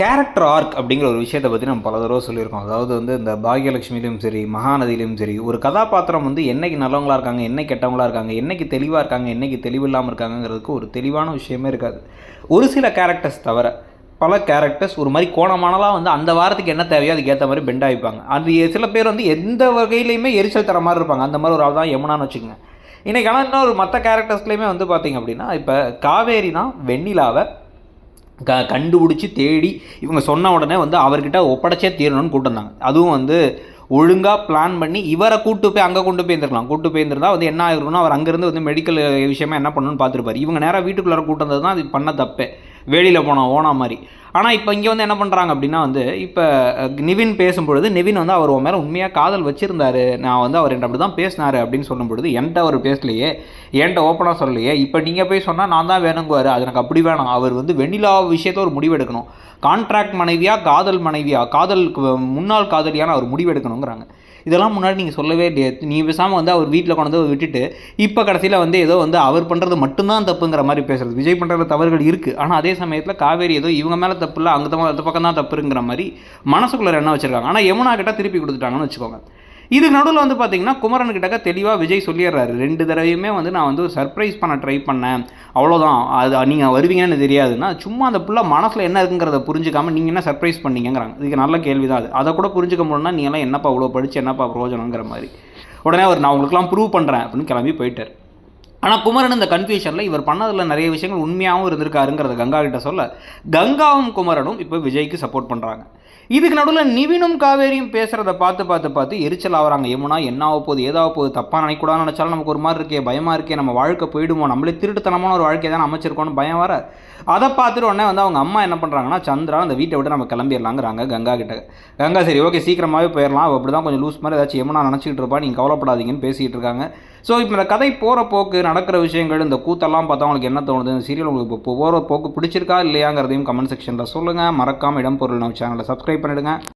Character arc அப்படிங்கிற ஒரு விஷயத்தை பற்றி நம்ம பல தடவை சொல்லியிருக்கோம். அதாவது வந்து இந்த பாகியலட்சுமியிலும் சரி மகாநதியிலும் சரி ஒரு கதாபாத்திரம் வந்து என்னைக்கு நல்லவங்களா இருக்காங்க என்னைக்கு கெட்டவங்களா இருக்காங்க என்னைக்கு தெளிவாக இருக்காங்க என்னைக்கு தெளிவில்லாமல் இருக்காங்கங்கிறதுக்கு ஒரு தெளிவான விஷயமே இருக்காது. ஒரு சில கேரக்டர்ஸ் தவிர பல கேரக்டர்ஸ் ஒரு மாதிரி கோணமானலாம் வந்து அந்த வாரத்துக்கு என்ன தேவையோ அதுக்கேற்ற மாதிரி பெண்ட் ஆகிப்பாங்க அது சில பேர் வந்து எந்த வகையிலையுமே எரிச்சல் தர மாதிரி இருப்பாங்க. அந்த மாதிரி ஒரு ஆள் தான் யமுனான்னு வச்சுக்கோங்க. இன்றைக்கி ஆனால் இன்னொரு மற்ற கேரக்டர்ஸ்லையுமே வந்து பார்த்திங்க அப்படின்னா இப்போ காவேரினா வெண்ணிலாவை க கண்டுபிடிச்சி தேடி இவங்க சொன்ன உடனே வந்து அவர்கிட்ட ஒப்படைச்சே தீரணும்னு கூட்டு அதுவும் வந்து ஒழுங்காக பிளான் பண்ணி இவரை கூட்டு போய் அங்கே கொண்டு போய் இருந்திருக்கலாம். கூட்டு போய் இருந்திருந்தா வந்து என்ன ஆயிருக்கும்னா அவர் அங்கேருந்து வந்து மெடிக்கல் விஷயமா என்ன பண்ணணும்னு பார்த்துருப்பாரு. இவங்க நேராக வீட்டுக்குள்ளார கூட்டம் தான் அது பண்ண தப்பே. வெளியில் போனோம் ஓனா மாதிரி. ஆனால் இப்போ இங்கே வந்து என்ன பண்ணுறாங்க அப்படின்னா வந்து இப்போ நிவின் பேசும்பொழுது நிவின் வந்து அவர் உன் மேலே உண்மையாக காதல் வச்சுருந்தாரு. நான் வந்து அவர் என்கிட்ட அப்படி தான் பேசினாரு அப்படின்னு சொல்லும் பொழுது என்கிட்ட அவர் பேசலையே என்கிட்ட ஓப்பனாக சொல்லலையே. இப்போ நீங்கள் போய் சொன்னால் நான் தான் வேணுங்குவார். அது எனக்கு அப்படி வேணாம். அவர் வந்து வெண்ணிலா விஷயத்த ஒரு முடிவெடுக்கணும். கான்ட்ராக்ட் மனைவியாக காதல் மனைவியாக காதலுக்கு முன்னாள் காதலியான அவர் முடிவெடுக்கணுங்கிறாங்க. இதெல்லாம் முன்னாடி நீங்கள் சொல்லவே இல்லையே. நீ பேசாமல் வந்து அவர் வீட்டில் கொண்டு வந்து விட்டுட்டு இப்போ கடைசியில் வந்து ஏதோ வந்து அவர் பண்ணுறது மட்டும்தான் தப்புங்கிற மாதிரி பேசுறது. விஜய் பண்ணுறது தவறுகள் இருக்குது ஆனால் அதே சமயத்தில் காவேரி ஏதோ இவங்க மேலே தப்பு இல்லை அங்கே அந்த பக்கம் தான் தப்புங்கிற மாதிரி மனசுக்குள்ளே என்ன வச்சுருக்காங்க. ஆனால் யமுனா கிட்ட திருப்பி கொடுத்துட்டாங்கன்னு வச்சுக்கோங்க. இதுக்கு நடுவில் வந்து பார்த்தீங்கன்னா குமரன் கிட்டக்க தெளிவாக விஜய் சொல்லிடுறாரு. ரெண்டு தடவையுமே வந்து நான் வந்து ஒரு சர்ப்ரைஸ் பண்ண ட்ரை பண்ணேன். அவ்வளோதான் அது நீங்கள் வருவீங்கன்னு தெரியாதுன்னா சும்மா அந்த புள்ள மனசில் என்ன இருக்குங்கிறத புரிஞ்சுக்காமல் நீங்கள் என்ன சர்ப்ரைஸ் பண்ணீங்கிறாங்க இதுக்கு நல்ல கேள்வி தான் அது. அதை கூட புரிஞ்சுக்க முடியும்னா நீங்களாம் என்னப்பா இவ்வளோ படிச்சு என்னப்பா பிரயோஜனங்கிற மாதிரி. உடனே அவர் நான் உங்களுக்குலாம் ப்ரூவ் பண்ணுறேன் அப்படின்னு கிளம்பி போயிட்டார். ஆனால் குமரன் இந்த கன்ஃபியூஷனில் இவர் பண்ணதில் நிறைய விஷயங்கள் உண்மையாகவும் இருந்திருக்காருங்கிறத கங்கா கிட்ட சொல்ல கங்காவும் குமரனும் இப்போ விஜய்க்கு சப்போர்ட் பண்ணுறாங்க இதுக்கு நடுவில் நிவினும் காவேரியும் பேசுகிறத பார்த்து பார்த்து பார்த்து எரிச்சல் ஆகுறாங்க. யமுனா என்ன ஆக போகுது ஏதாவது போகுது தப்பாக நினைக்கூடாதுன்னு நினச்சாலும் நமக்கு ஒரு மாதிரி இருக்கே பயமாக இருக்கே நம்ம வாழ்க்கை போயிடுமோ நம்மளே திருட்டுத்தனமான ஒரு வாழ்க்கையை தான் அமைச்சிருக்கோம்னு பயம் வர. அதை பார்த்துட்டு உடனே வந்து அவங்க அம்மா என்ன பண்ணுறாங்கன்னா சந்திரா அந்த வீட்டை விட்டு நம்ம கிளம்பிடலாங்கிறாங்க கங்கா கிட்ட. கங்கா சரி ஓகே சீக்கிரமாகவே போயிடலாம். அவள் அப்படி தான் கொஞ்சம் லூஸ் மாதிரி ஏதாச்சும் யமுனா நினச்சிக்கிட்டு இருப்பா நீங்கள் கவலைப்படாதீங்கன்னு பேசிகிட்டு இருக்காங்க. ஸோ இப்போ இந்த கதை போகிற போக்கு நடக்கிற விஷயங்கள் இந்த கூத்தெல்லாம் பார்த்தா உங்களுக்கு என்ன தோணுது? இந்த சீரியல் உங்களுக்கு இப்போ போகிற போக்கு பிடிச்சிருக்கா இல்லையாங்கிறதையும் கமெண்ட் செக்ஷனில் சொல்லுங்கள் மறக்காமல் இடம் பொருள் நம்ம சேனலை சப்ஸ்கிரைப் சப்ஸ்கிரைப் பண்ணிவிடுங்க